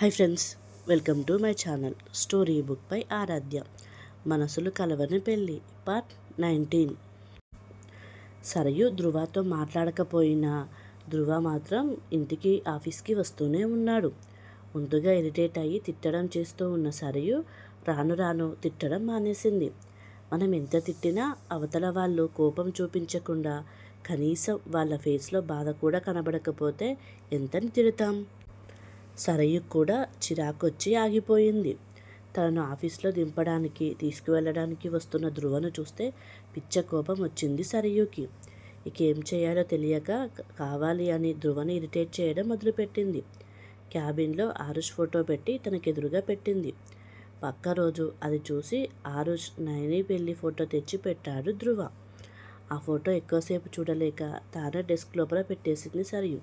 Hi friends welcome to my channel story book పై ఆరాధ్య మనసులు కలవని పెళ్ళి పార్ట్ నైన్టీన్ సరయు ధృవతో మాట్లాడకపోయినా ధృవ మాత్రం ఇంటికి ఆఫీస్కి వస్తూనే ఉన్నాడు. ముందుగా ఇరిటేట్ అయ్యి తిట్టడం చేస్తూ ఉన్న సరయు రాను రాను తిట్టడం మానేసింది. మనం ఎంత తిట్టినా అవతల వాళ్ళు కోపం చూపించకుండా కనీసం వాళ్ళ ఫేస్లో బాధ కూడా కనబడకపోతే ఎంతని తిడతాం? సరయు కూడా చిరాకొచ్చి ఆగిపోయింది. తనను ఆఫీస్లో దింపడానికి తీసుకువెళ్ళడానికి వస్తున్న ధ్రువను చూస్తే పిచ్చ కోపం వచ్చింది సరయుకి. ఇక ఏం చేయాలో తెలియక కావాలి అని ధ్రువని ఇరిటేట్ చేయడం మొదలుపెట్టింది. క్యాబిన్లో ఆరుష్ ఫోటో పెట్టి తనకెదురుగా పెట్టింది. పక్క రోజు అది చూసి ఆరుష్ నయని పెళ్ళి ఫోటో తెచ్చి పెట్టాడు ధ్రువ. ఆ ఫోటో ఎక్కువసేపు చూడలేక తానే డెస్క్ లోపల పెట్టేసింది సరియు.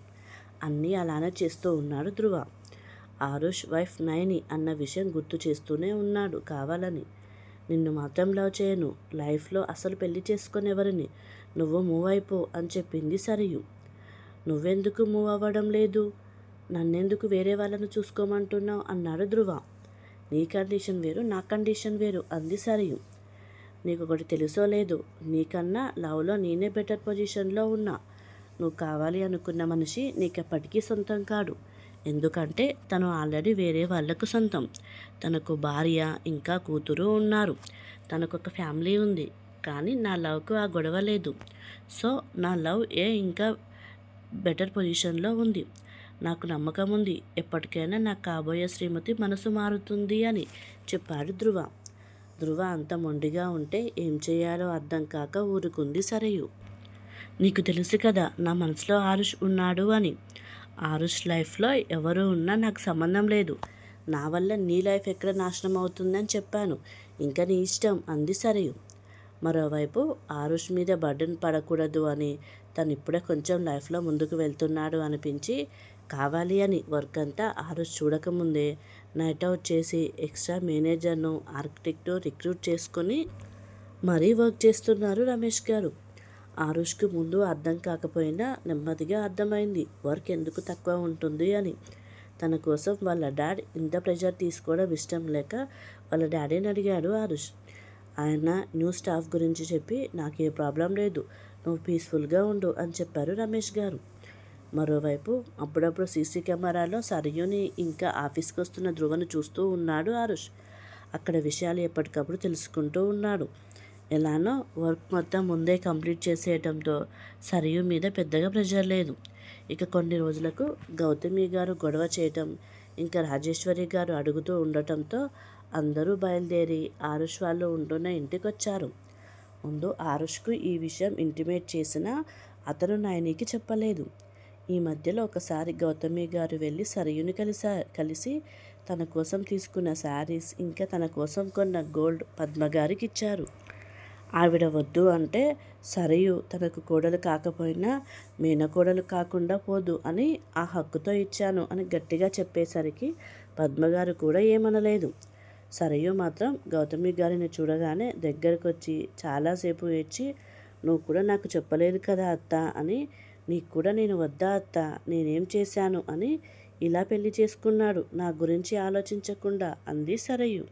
అన్నీ అలానే చేస్తూ ఉన్నాడు ధ్రువ. ఆరుష్ వైఫ్ నయని అన్న విషయం గుర్తు చేస్తూనే ఉన్నాడు కావాలని. నిన్ను మాత్రం లవ్ చేయను. లైఫ్లో అసలు పెళ్ళి చేసుకునేవరిని? నువ్వు మూవ్ అయిపో అని చెప్పింది సరియు. నువ్వెందుకు మూవ్ అవ్వడం లేదు? నన్నెందుకు వేరే వాళ్ళను చూసుకోమంటున్నావు? అన్నాడు ధ్రువ. నీ కండిషన్ వేరు నా కండిషన్ వేరు అంది సరియు. నీకు ఒకటి తెలుసో లేదు నీకన్నా లవ్లో నేనే బెటర్ పొజిషన్లో ఉన్నా. నువ్వు కావాలి అనుకున్న మనిషి నీకెప్పటికీ సొంతం కాడు. ఎందుకంటే తను ఆల్రెడీ వేరే వాళ్ళకు సొంతం. తనకు భార్య ఇంకా కూతురు ఉన్నారు. తనకు ఒక ఫ్యామిలీ ఉంది. కానీ నా లవ్కు ఆ గొడవ లేదు. సో నా లవ్ ఏ ఇంకా బెటర్ పొజిషన్లో ఉంది. నాకు నమ్మకం ఉంది. ఎప్పటికైనా నాకు కాబోయే శ్రీమతి మనసు మారుతుంది అని చెప్పాడు ధ్రువ. ధ్రువ అంత మొండిగా ఉంటే ఏం చేయాలో అర్థం కాక ఊరుకుంది సరయు. నీకు తెలుసు కదా నా మనసులో ఆరుష్ ఉన్నాడు అని. ఆరుష్ లైఫ్లో ఎవరు ఉన్నా నాకు సంబంధం లేదు. నా వల్ల నీ లైఫ్ ఎక్కడ నాశనం అవుతుందని చెప్పాను. ఇంకా నీ ఇష్టం అంది సరే మరోవైపు ఆరుష్ మీద బర్డన్ పడకూడదు అని తను ఇప్పుడే కొంచెం లైఫ్లో ముందుకు వెళ్తున్నాడు అనిపించి కావాలి అని వర్క్ అంతా ఆరుష్ చూడకముందే నైట్ అవుట్ చేసి ఎక్స్ట్రా మేనేజర్ను ఆర్కిటెక్ట్ రిక్రూట్ చేసుకొని మరీ వర్క్ చేస్తున్నారు రమేష్ గారు. ఆరుష్కు ముందు అర్థం కాకపోయినా నెమ్మదిగా అర్థమైంది. వర్క్ ఎందుకు తక్కువ ఉంటుంది అని. తన కోసం వాళ్ళ డాడ్ ఇంత ప్రెషర్ తీసుకోవడం ఇష్టం లేక వాళ్ళ డాడీని అడిగాడు ఆరుష్. ఆయన న్యూ స్టాఫ్ గురించి చెప్పి నాకు ఏ ప్రాబ్లం లేదు. నువ్వు పీస్ఫుల్గా ఉండు అని చెప్పారు రమేష్ గారు. మరోవైపు అప్పుడప్పుడు సీసీ కెమెరాలో సరయుని ఇంకా ఆఫీస్కి వస్తున్న ధ్రువను చూస్తూ ఉన్నాడు ఆరుష్. అక్కడ విషయాలు ఎప్పటికప్పుడు తెలుసుకుంటూ ఉన్నాడు. ఎలానో వర్క్ మొత్తం ముందే కంప్లీట్ చేసేయటంతో సరియు మీద పెద్దగా ప్రెషర్ లేదు. ఇక కొన్ని రోజులకు గౌతమి గారు గొడవ చేయటం ఇంకా రాజేశ్వరి గారు అడుగుతూ ఉండటంతో అందరూ బయలుదేరి ఆరుష్ వాళ్ళు ఉంటున్న ఇంటికి వచ్చారు ముందు ఆరుష్కు ఈ విషయం ఇంటిమేట్ చేసినా అతను నాయనికి చెప్పలేదు. ఈ మధ్యలో ఒకసారి గౌతమి గారు వెళ్ళి సరయుని కలిసా కలిసి తన కోసం తీసుకున్న శారీస్ ఇంకా తన కోసం కొన్న గోల్డ్ పద్మ గారికి ఇచ్చారు. ఆవిడ వద్దు అంటే సరయు తనకు కోడలు కాకపోయినా మేనకోడలు కాకుండా పోదు అని ఆ హక్కుతో ఇచ్చాను అని గట్టిగా చెప్పేసరికి పద్మగారు కూడా ఏమనలేదు. సరయు మాత్రం గౌతమి గారిని చూడగానే దగ్గరకు వచ్చి చాలాసేపు ఏడ్చి నువ్వు కూడా నాకు చెప్పలేదు కదా అత్త అని నీకు కూడా నేను వద్దా అత్త నేనేం చేశాను అని ఇలా పెళ్ళి చేసుకున్నాడు. నా గురించి ఆలోచించకుండా అంది సరయు.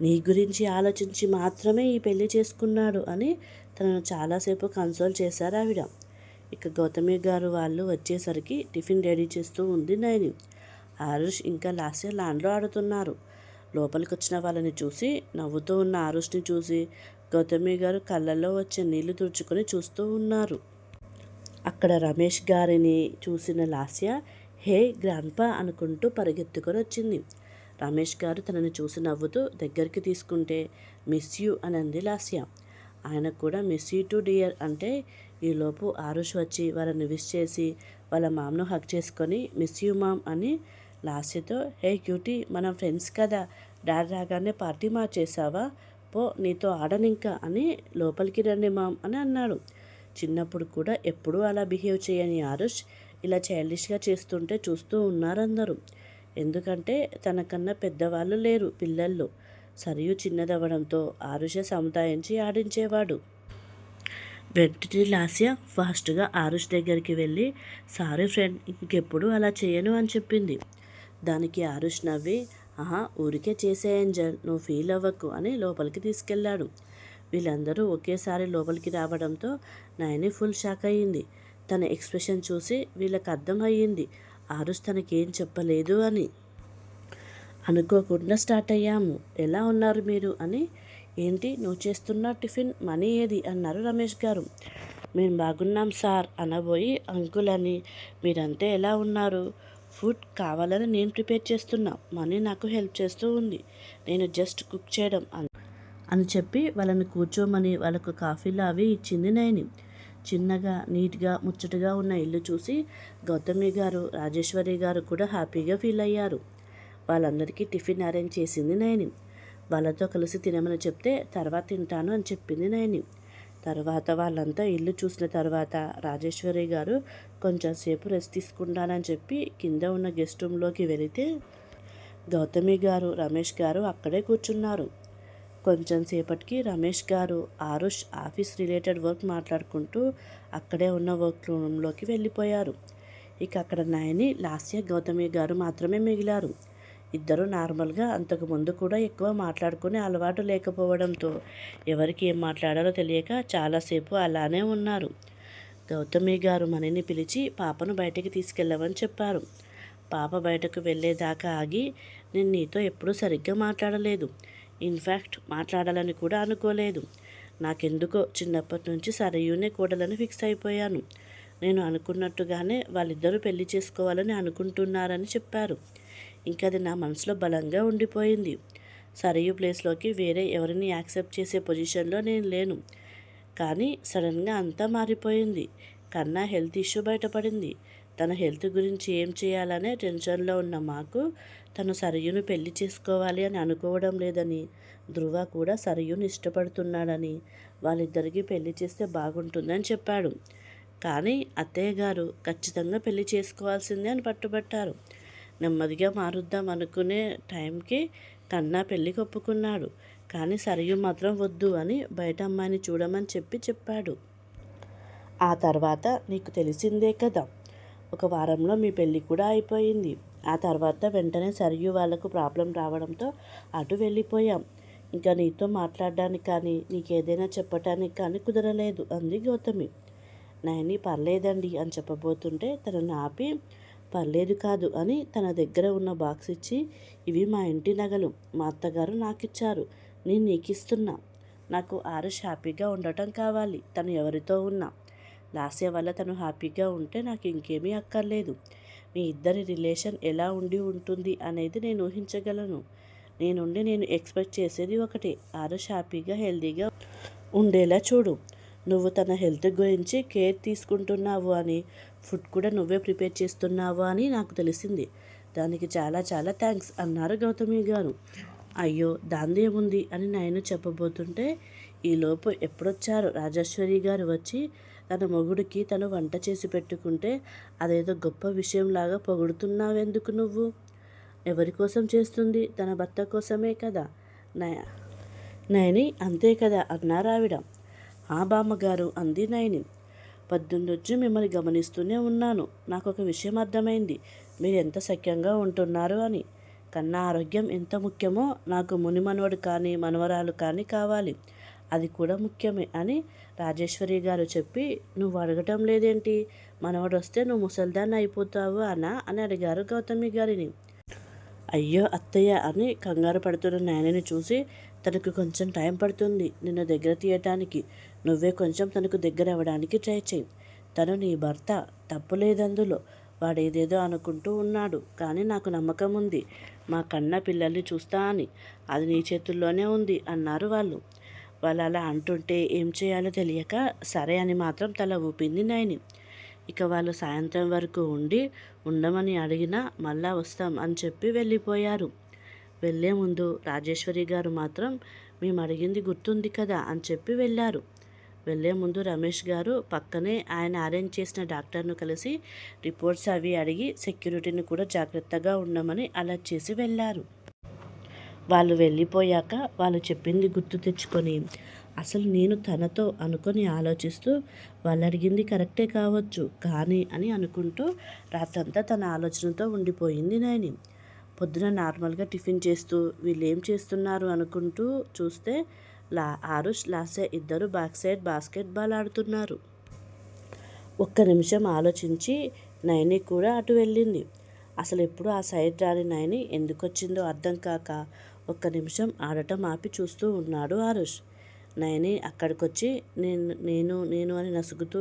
నీ గురించి ఆలోచించి మాత్రమే ఈ పెళ్ళి చేసుకున్నాడు అని తనను చాలాసేపు కన్సోల్ చేశారు ఆవిడ. ఇక గౌతమి గారు వాళ్ళు వచ్చేసరికి టిఫిన్ రెడీ చేస్తూ ఉంది నయని. ఆరుష్ ఇంకా లాస్య ల్యాండ్లో ఆడుతున్నారు. లోపలికి వచ్చిన వాళ్ళని చూసి నవ్వుతూ ఉన్న ఆరుష్ని చూసి గౌతమి గారు కళ్ళల్లో వచ్చే నీళ్ళు తుడుచుకొని చూస్తూ ఉన్నారు. అక్కడ రమేష్ గారిని చూసిన లాస్య హే గ్రాండ్పా అనుకుంటూ పరిగెత్తుకొని వచ్చింది. రమేష్ గారు తనని చూసి నవ్వుతూ దగ్గరికి తీసుకుంటే మిస్ యూ అని అంది లాస్య. ఆయనకు కూడా మిస్ యూ టు డియర్ అంటే ఈలోపు ఆరుష్ వచ్చి వాళ్ళని విష్ చేసి వాళ్ళ మామ్ను హక్ చేసుకొని మిస్ యూ మామ్ అని లాస్యతో హే క్యూటీ మనం ఫ్రెండ్స్ కదా డాడ్ రాగానే పార్టీ మార్చేసావా పో నీతో ఆడనింకా అని లోపలికి రండి మామ్ అని అన్నాడు. చిన్నప్పుడు కూడా ఎప్పుడూ అలా బిహేవ్ చేయని ఆరుష్ ఇలా చైల్డిష్గా చేస్తుంటే చూస్తూ ఉన్నారు అందరూ ఎందుకంటే తనకన్నా పెద్దవాళ్ళు లేరు పిల్లల్లో సరియు చిన్నదవ్వడంతో ఆరుష సముదాయించి ఆడించేవాడు. వెంటనే లాస్య ఫాస్ట్గా ఆరుష్ దగ్గరికి వెళ్ళి సారీ ఫ్రెండ్ ఇంకెప్పుడు అలా చేయను అని చెప్పింది. దానికి ఆరుష్ నవ్వి ఆహా ఊరికే చేసే ఏంజల్ నువ్వు ఫీల్ అవ్వకు అని లోపలికి తీసుకెళ్ళాడు. వీళ్ళందరూ ఒకేసారి లోపలికి రావడంతో నయని ఫుల్ షాక్ అయ్యింది. తన ఎక్స్ప్రెషన్ చూసి వీళ్ళకి అర్థం అయ్యింది. ఆరుష్ తనకేం చెప్పలేదు అని. అనుకోకుండా స్టార్ట్ అయ్యాము. ఎలా ఉన్నారు మీరు అని. ఏంటి? నువ్వు చేస్తున్న టిఫిన్ మనీ ఏది? అన్నారు రమేష్ గారు. మేము బాగున్నాం సార్ అనబోయి అంకుల్ అని మీరంతా ఎలా ఉన్నారు? ఫుడ్ కావాలని నేను ప్రిపేర్ చేస్తున్నా. మనీ నాకు హెల్ప్ చేస్తూ ఉంది. నేను జస్ట్ కుక్ చేయడం అని చెప్పి వాళ్ళని కూర్చోమని వాళ్ళకు కాఫీలు అవి ఇచ్చింది నయని. చిన్నగా నీట్గా ముచ్చటగా ఉన్న ఇల్లు చూసి గౌతమి గారు రాజేశ్వరి గారు కూడా హ్యాపీగా ఫీల్ అయ్యారు. వాళ్ళందరికీ టిఫిన్ అరేంజ్ చేసింది నయని. వాళ్ళతో కలిసి తినమని చెప్తే తర్వాత తింటాను అని చెప్పింది నయని. తర్వాత వాళ్ళంతా ఇల్లు చూసిన తర్వాత రాజేశ్వరి గారు కొంచెం సేపు రెస్ట్ తీసుకుంటానని చెప్పి కింద ఉన్న గెస్ట్ రూమ్లోకి వెళితే గౌతమి గారు రమేష్ గారు అక్కడే కూర్చున్నారు. కొంచెం సేపటికి రమేష్ గారు ఆరుష్ ఆఫీస్ రిలేటెడ్ వర్క్ మాట్లాడుకుంటూ అక్కడే ఉన్న వర్క్ రూమ్లోకి వెళ్ళిపోయారు. ఇక అక్కడ నాయని లాస్య గౌతమి గారు మాత్రమే మిగిలారు. ఇద్దరు నార్మల్గా అంతకు ముందు కూడా ఎక్కువ మాట్లాడుకునే అలవాటు లేకపోవడంతో ఎవరికి ఏం మాట్లాడాలో తెలియక చాలాసేపు అలానే ఉన్నారు. గౌతమి గారు మనని పిలిచి పాపను బయటికి తీసుకెళ్ళమని చెప్పారు. పాప బయటకు వెళ్ళేదాకా ఆగి నేను నీతో ఎప్పుడూ సరిగ్గా మాట్లాడలేదు. ఇన్ఫ్యాక్ట్ మాట్లాడాలని కూడా అనుకోలేదు. నాకెందుకో చిన్నప్పటి నుంచి సరయూనే కూడలని ఫిక్స్ అయిపోయాను. నేను అనుకున్నట్టుగానే వాళ్ళిద్దరూ పెళ్ళి చేసుకోవాలని అనుకుంటున్నారని చెప్పారు. ఇంకా అది నా మనసులో బలంగా ఉండిపోయింది. సరయు ప్లేస్లోకి వేరే ఎవరిని యాక్సెప్ట్ చేసే పొజిషన్లో నేను లేను. కానీ సడన్గా అంతా మారిపోయింది. కన్నా హెల్త్ ఇష్యూ బయటపడింది. తన హెల్త్ గురించి ఏం చేయాలనే టెన్షన్లో ఉన్న మాకు తను సరయును పెళ్ళి చేసుకోవాలి అని అనుకోవడం లేదని ధృవ కూడా సరయును ఇష్టపడుతున్నాడని వాళ్ళిద్దరికీ పెళ్ళి చేస్తే బాగుంటుందని చెప్పాడు. కానీ అత్తయ్య గారు ఖచ్చితంగా పెళ్ళి చేసుకోవాల్సిందే అని పట్టుబట్టారు. నెమ్మదిగా మారుద్దాం అనుకునే టైంకి కన్నా పెళ్ళి ఒప్పుకున్నాడు కానీ సరియు మాత్రం వద్దు అని బయట అమ్మాయిని చూడమని చెప్పి చెప్పాడు. ఆ తర్వాత నీకు తెలిసిందే కదా. ఒక వారంలో మీ పెళ్ళి కూడా అయిపోయింది. ఆ తర్వాత వెంటనే సరియు వాళ్ళకు ప్రాబ్లం రావడంతో అటు వెళ్ళిపోయాం. ఇంకా నీతో మాట్లాడడానికి కానీ నీకేదైనా చెప్పటానికి కానీ కుదరలేదు అంది గౌతమి. నయని పర్లేదండి అని చెప్పబోతుంటే తనను ఆపి పర్లేదు కాదు అని తన దగ్గర ఉన్న బాక్స్ ఇచ్చి ఇవి మా ఇంటి నగలు మా అత్తగారు నాకు ఇచ్చారు నేను నీకు ఇస్తున్నా నాకు ఆరుష్ హ్యాపీగా ఉండటం కావాలి. తను ఎవరితో ఉన్నా. లాస్య వల్ల తను హ్యాపీగా ఉంటే నాకు ఇంకేమీ అక్కర్లేదు. మీ ఇద్దరి రిలేషన్ ఎలా ఉండి ఉంటుంది అనేది నేను ఊహించగలను. నేనుండి నేను ఎక్స్పెక్ట్ చేసేది ఒకటి ఆరుష్ హ్యాపీగా హెల్తీగా ఉండేలా చూడు. నువ్వు తన హెల్త్ గురించి కేర్ తీసుకుంటున్నావు అని ఫుడ్ కూడా నువ్వే ప్రిపేర్ చేస్తున్నావు అని నాకు తెలిసింది. దానికి చాలా చాలా థ్యాంక్స్ అన్నారు గౌతమి గారు. అయ్యో దాంది ఏముంది అని నేను చెప్పబోతుంటే ఈలోపు ఎప్పుడొచ్చారు రాజేశ్వరి గారు వచ్చి తన మొగుడికి తను వంట చేసి పెట్టుకుంటే అదేదో గొప్ప విషయంలాగా పొగుడుతున్నావెందుకు నువ్వు? ఎవరి కోసం చేస్తుంది? తన భర్త కోసమే కదా? నయ నయని అంతే కదా అన్నారావిడ. ఆ బామ్మగారు అంది నయని. పొద్దున్నొచ్చి మిమ్మల్ని గమనిస్తూనే ఉన్నాను. నాకు ఒక విషయం అర్థమైంది. మీరు ఎంత సఖ్యంగా ఉంటున్నారు అని. కన్నా ఆరోగ్యం ఎంత ముఖ్యమో నాకు ముని మనవడు కానీ మనవరాలు కానీ కావాలి. అది కూడా ముఖ్యమే అని రాజేశ్వరి గారు చెప్పి నువ్వు అడగటం లేదేంటి? మనవడు వస్తే నువ్వు ముసల్దాన్ని అయిపోతావు అనా? అని అడిగారు గౌతమి గారిని. అయ్యో అత్తయ్య అని కంగారు పడుతున్న నాయనని చూసి తనకు కొంచెం టైం పడుతుంది నిన్ను దగ్గర తీయటానికి. నువ్వే కొంచెం తనకు దగ్గర అవ్వడానికి ట్రై చేయి. తను నీ భర్త తప్పు లేదందులో అనుకుంటూ ఉన్నాడు కానీ నాకు నమ్మకం ఉంది మా కన్న పిల్లల్ని చూస్తా అని. అది నీ చేతుల్లోనే ఉంది అన్నారు వాళ్ళు. వాళ్ళు అలా అంటుంటే ఏం చేయాలో తెలియక సరే అని మాత్రం తల ఊపింది నయని. ఇక వాళ్ళు సాయంత్రం వరకు ఉండి ఉండమని అడిగినా మళ్ళా వస్తాం అని చెప్పి వెళ్ళిపోయారు. వెళ్ళే ముందు రాజేశ్వరి గారు మాత్రం మేము అడిగింది గుర్తుంది కదా అని చెప్పి వెళ్ళారు. వెళ్ళే ముందు రమేష్ గారు పక్కనే ఆయన అరేంజ్ చేసిన డాక్టర్ను కలిసి రిపోర్ట్స్ అవి అడిగి సెక్యూరిటీని కూడా జాగ్రత్తగా ఉండమని అలర్ట్ చేసి వెళ్ళారు. వాళ్ళు వెళ్ళిపోయాక వాళ్ళు చెప్పింది గుర్తు తెచ్చుకొని అసలు నేను తనతో అనుకొని ఆలోచిస్తూ వాళ్ళు అడిగింది కరెక్టే కావచ్చు కానీ అని అనుకుంటూ రాత్రంతా తన ఆలోచనతో ఉండిపోయింది నాయని పొద్దున నార్మల్గా టిఫిన్ చేస్తూ వీళ్ళు ఏం చేస్తున్నారు అనుకుంటూ చూస్తే లా ఆరుష్ లాసే ఇద్దరు బ్యాక్ సైడ్ బాస్కెట్ బాల్ ఆడుతున్నారు. ఒక్క నిమిషం ఆలోచించి నయని కూడా అటు వెళ్ళింది. అసలు ఎప్పుడు ఆ సైడ్ రాని నైని ఎందుకు వచ్చిందో అర్థం కాక ఒక్క నిమిషం ఆడటం ఆపి చూస్తూ ఉన్నాడు ఆరుష్. నయని అక్కడికొచ్చి నేను నేను నేను అని నసుగుతూ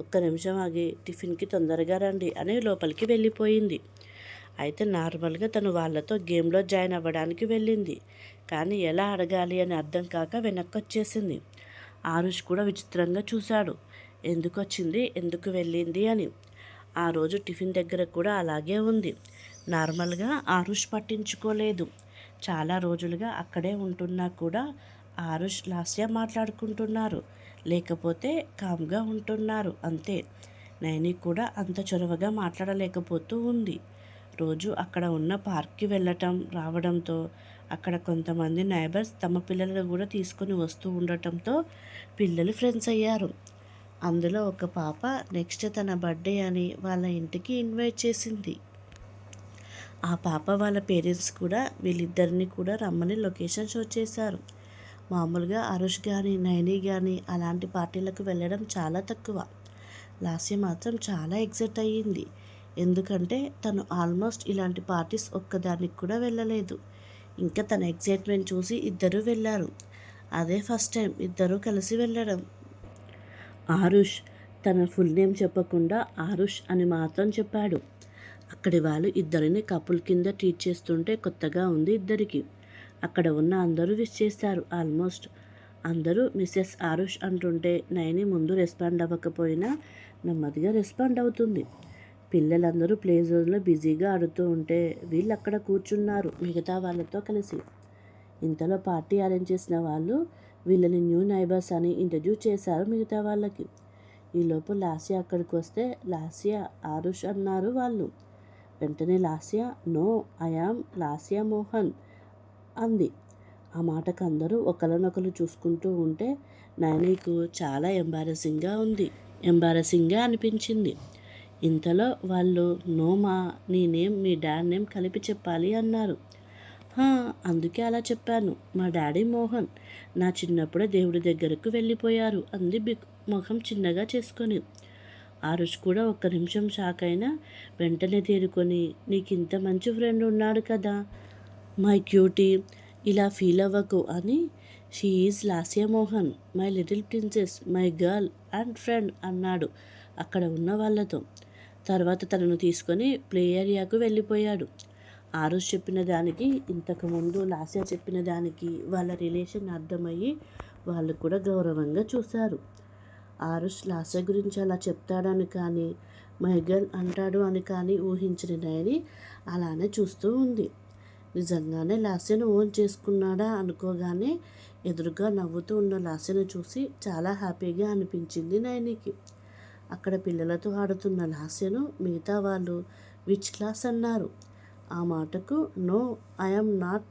ఒక్క నిమిషం ఆగి టిఫిన్కి తొందరగా రండి అని లోపలికి వెళ్ళిపోయింది. అయితే నార్మల్గా తను వాళ్ళతో గేమ్లో జాయిన్ అవ్వడానికి వెళ్ళింది. కానీ ఎలా అడగాలి అని అర్థం కాక వెనక్కి వచ్చేసింది ఆరుష్ కూడా విచిత్రంగా చూశాడు. ఎందుకు వచ్చింది ఎందుకు వెళ్ళింది? అని. ఆ రోజు టిఫిన్ దగ్గర కూడా అలాగే ఉంది. నార్మల్గా ఆరుష్ పట్టించుకోలేదు. చాలా రోజులుగా అక్కడే ఉంటున్నా కూడా ఆరుష్ లాస్య మాట్లాడుకుంటున్నారు. లేకపోతే కామ్గా ఉంటున్నారు. అంతే. నైని కూడా అంత చొరవగా మాట్లాడలేకపోతూ ఉంది. రోజు అక్కడ ఉన్న పార్క్కి వెళ్ళటం రావడంతో అక్కడ కొంతమంది నైబర్స్ తమ పిల్లలను కూడా తీసుకొని వస్తూ ఉండటంతో పిల్లలు ఫ్రెండ్స్ అయ్యారు. అందులో ఒక పాప నెక్స్ట్ తన బర్త్డే అని వాళ్ళ ఇంటికి ఇన్వైట్ చేసింది. ఆ పాప వాళ్ళ పేరెంట్స్ కూడా వీళ్ళిద్దరిని కూడా రమ్మని లొకేషన్ షో చేశారు. మామూలుగా అరుష్ కానీ నైని కానీ అలాంటి పార్టీలకు వెళ్ళడం చాలా తక్కువ. లాస్య మాత్రం చాలా ఎగ్జైట్ అయ్యింది. ఎందుకంటే తను ఆల్మోస్ట్ ఇలాంటి పార్టీస్ ఒక్కదానికి కూడా వెళ్ళలేదు. ఇంకా తన ఎగ్జైట్మెంట్ చూసి ఇద్దరూ వెళ్ళారు. అదే ఫస్ట్ టైం ఇద్దరూ కలిసి వెళ్ళడం. ఆరుష్ తన ఫుల్ నేమ్ చెప్పకుండా ఆరుష్ అని మాత్రం చెప్పాడు. అక్కడి వాళ్ళు ఇద్దరిని కపుల్ కింద ట్రీట్ చేస్తుంటే కొత్తగా ఉంది ఇద్దరికి. అక్కడ ఉన్న అందరూ విష్ చేస్తారు ఆల్మోస్ట్. అందరూ మిస్సెస్ ఆరుష్ అంటుంటే నైని ముందు రెస్పాండ్ అవ్వకపోయినా నెమ్మదిగా రెస్పాండ్ అవుతుంది. పిల్లలందరూ ప్లే జోన్లో బిజీగా ఆడుతూ ఉంటే వీళ్ళు అక్కడ కూర్చున్నారు మిగతా వాళ్ళతో కలిసి. ఇంతలో పార్టీ అరేంజ్ చేసిన వాళ్ళు వీళ్ళని న్యూ నైబర్స్ అని ఇంట్రడ్యూస్ చేశారు మిగతా వాళ్ళకి. ఈలోపు లాస్యా అక్కడికి వస్తే లాస్యా ఆరుష్ అన్నారు వాళ్ళు. వెంటనే Lasya no I am Lasya Mohan అంది. ఆ మాటకు అందరూ ఒకరినొకరు చూసుకుంటూ ఉంటే నయనీకు చాలా ఎంబారసింగ్గా ఉంది ఎంబారసింగ్గా అనిపించింది. ఇంతలో వాళ్ళు నోమా నీ నేమ్ మీ డాడ్ నేమ్ కలిపి చెప్పాలి అన్నారు. అందుకే అలా చెప్పాను మా డాడీ మోహన్. నా చిన్నప్పుడే దేవుడి దగ్గరకు వెళ్ళిపోయారు అంది బిక్ ముఖం చిన్నగా చేసుకొని. ఆరుష్ కూడా ఒక్క నిమిషం షాక్ అయినా వెంటనే తేరుకొని నీకు ఇంత మంచి ఫ్రెండ్ ఉన్నాడు కదా మై క్యూటీ ఇలా ఫీల్ అవ్వకు అని she is Lasya Mohan my little princess my girl and friend అన్నాడు అక్కడ ఉన్న వాళ్ళతో. తర్వాత తనను తీసుకొని ప్లే ఏరియాకు వెళ్ళిపోయాడు. ఆరుష్ చెప్పిన దానికి ఇంతకుముందు లాస్య చెప్పిన దానికి వాళ్ళ రిలేషన్ అర్థమయ్యి వాళ్ళు కూడా గౌరవంగా చూశారు. ఆరుష్ లాస్య గురించి అలా చెప్తాడని కానీ మైగన్ అంటాడు అని కానీ ఊహించిన నయని అలానే చూస్తూ ఉంది. నిజంగానే లాస్యను ఓన్ చేసుకున్నాడా అనుకోగానే ఎదురుగా నవ్వుతూ ఉన్న లాస్యను చూసి చాలా హ్యాపీగా అనిపించింది నయనికి అక్కడ పిల్లలతో ఆడుతున్న లాస్యను మిగతా వాళ్ళు విచ్ క్లాస్? అన్నారు. ఆ మాటకు no I'm not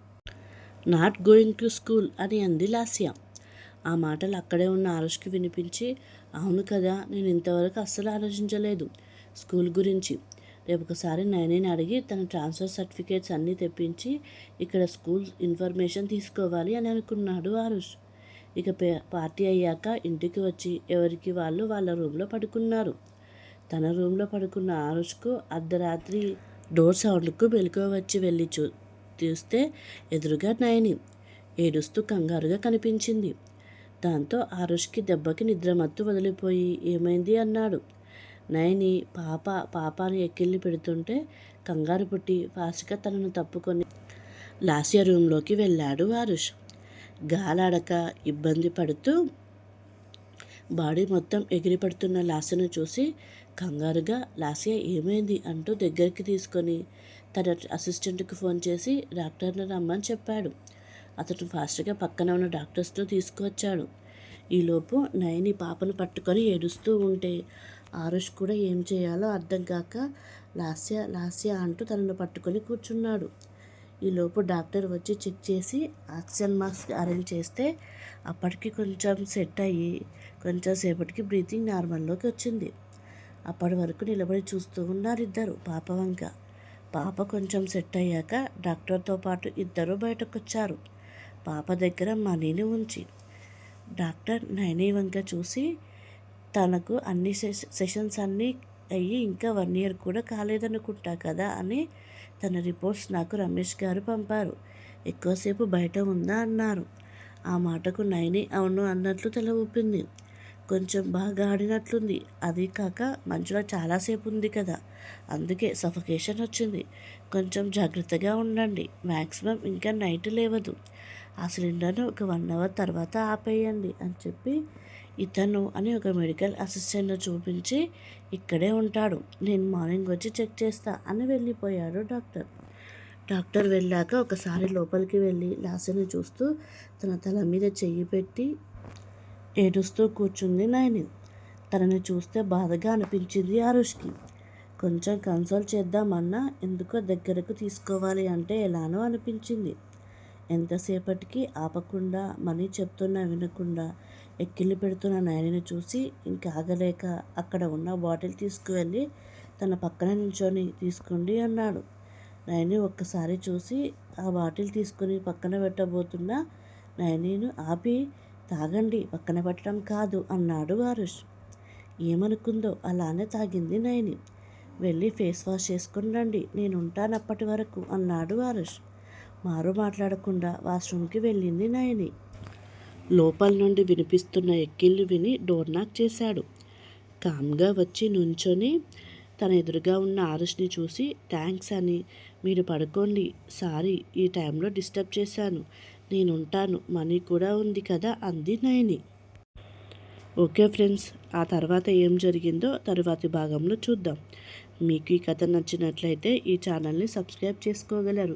not going to school అని అంది లాస్య. ఆ మాటలు అక్కడే ఉన్న ఆరుష్కి వినిపించి అవును కదా నేను ఇంతవరకు అస్సలు ఆలోచించలేదు స్కూల్ గురించి. రేపు ఒకసారి అడిగి తన ట్రాన్స్ఫర్ సర్టిఫికేట్స్ అన్నీ తెప్పించి ఇక్కడ స్కూల్ ఇన్ఫర్మేషన్ తీసుకోవాలి అని అనుకున్నాడు ఆరుష్. ఇక పార్టీ అయ్యాక ఇంటికి వచ్చి ఎవరికి వాళ్ళు వాళ్ళ రూమ్లో పడుకున్నారు. తన రూమ్లో పడుకున్న ఆరుష్కు అర్ధరాత్రి డోర్ సౌండ్కు మెలకువ వచ్చి వెళ్ళి చూ చూస్తే ఎదురుగా నయని ఏడుస్తూ కంగారుగా కనిపించింది. దాంతో ఆరుష్కి దెబ్బకి నిద్రమత్తు వదిలిపోయి ఏమైంది అన్నాడు. నయని పాప పాపాను ఎక్కిళ్ళి పెడుతుంటే కంగారు పుట్టి ఫాస్ట్గా తనను తప్పుకొని లాస్య రూమ్లోకి వెళ్ళాడు ఆరుష్ గాలాడక ఇబ్బంది పడుతూ బాడీ మొత్తం ఎగిరిపడుతున్న లాస్యను చూసి కంగారుగా లాస్య ఏమైంది? అంటూ దగ్గరికి తీసుకొని తన అసిస్టెంట్కి ఫోన్ చేసి డాక్టర్ని రమ్మని చెప్పాడు. అతను ఫాస్ట్గా పక్కన ఉన్న డాక్టర్స్తో తీసుకువచ్చాడు. ఈలోపు నయని పాపను పట్టుకొని ఏడుస్తూ ఉంటే ఆరుష్ కూడా ఏం చేయాలో అర్థం కాక లాస్య లాస్య అంటూ తనను పట్టుకొని కూర్చున్నాడు. ఈలోపు డాక్టర్ వచ్చి చెక్ చేసి ఆక్సిజన్ మాస్క్ అరేంజ్ చేస్తే అప్పటికి కొంచెం సెట్ అయ్యి కొంచెం సేపటికి బ్రీతింగ్ నార్మల్లోకి వచ్చింది. అప్పటి వరకు నిలబడి చూస్తూ ఉన్నారు ఇద్దరు పాప వంక పాప కొంచెం సెట్ అయ్యాక డాక్టర్తో పాటు ఇద్దరు బయటకొచ్చారు. పాప దగ్గర మనీని ఉంచి. డాక్టర్ నైని వంక చూసి తనకు అన్ని సెషన్స్ అన్నీ అయ్యి ఇంకా వన్ ఇయర్ కూడా కాలేదనుకుంటా కదా అని తన రిపోర్ట్స్ నాకు రమేష్ గారు పంపారు. ఎక్కువసేపు బయట ఉందా అన్నారు. ఆ మాటకు నైని అవును అన్నట్లు తల ఊపింది. కొంచెం బాగా ఆడినట్లుంది. అది కాక మంచులో చాలాసేపు ఉంది కదా. అందుకే సఫకేషన్ వచ్చింది. కొంచెం జాగ్రత్తగా ఉండండి. మ్యాక్సిమం ఇంకా నైట్ లేవదు. ఆ సిలిండర్ను ఒక వన్ అవర్ తర్వాత ఆపేయండి అని చెప్పి ఇతను అని ఒక మెడికల్ అసిస్టెంట్ను చూపించి ఇక్కడే ఉంటాడు. నేను మార్నింగ్ వచ్చి చెక్ చేస్తా అని వెళ్ళిపోయాడు డాక్టర్. డాక్టర్ వెళ్ళాక ఒకసారి లోపలికి వెళ్ళి లాస్యని చూస్తూ తన తల మీద చెయ్యి పెట్టి ఏడుస్తూ కూర్చుంది నయని. తనని చూస్తే బాధగా అనిపించింది ఆరుష్కి. కొంచెం కన్సోల్ చేద్దామన్నా ఎందుకో దగ్గరకు తీసుకోవాలి అంటే ఎలానో అనిపించింది. ఎంతసేపటికి ఆపకుండా మనీ చెప్తున్నా వినకుండా ఎక్కిళ్ళు పెడుతున్న నాయనని చూసి ఇంకా ఆగలేక అక్కడ ఉన్న బాటిల్ తీసుకువెళ్ళి తన పక్కన నించొని తీసుకోండి అన్నాడు. నయని ఒక్కసారి చూసి ఆ బాటిల్ తీసుకుని పక్కన పెట్టబోతున్న నయనీను ఆపి తాగండి పక్కన పెట్టడం కాదు అన్నాడు వారుష్. ఏమనుకుందో అలానే తాగింది నయని. వెళ్ళి ఫేస్ వాష్ చేసుకుని రండి నేను ఉంటాను వరకు అన్నాడు వారుష్. మారు మాట్లాడకుండా వాష్రూమ్కి వెళ్ళింది నయని. లోపల నుండి వినిపిస్తున్న ఎక్కిళ్ళు విని డోర్ నాక్ చేశాడు. కామ్గా వచ్చి నుంచొని తన ఎదురుగా ఉన్న ఆరుష్ని చూసి థ్యాంక్స్ అని మీరు పడుకోండి. సారీ ఈ టైంలో డిస్టర్బ్ చేశాను. నేను ఉంటాను మనీ కూడా ఉంది కదా అంది నయని. ఓకే ఫ్రెండ్స్ ఆ తర్వాత ఏం జరిగిందో తరువాతి భాగంలో చూద్దాం. మీకు ఈ కథ నచ్చినట్లయితే ఈ ఛానల్ని సబ్స్క్రైబ్ చేసుకోగలరు.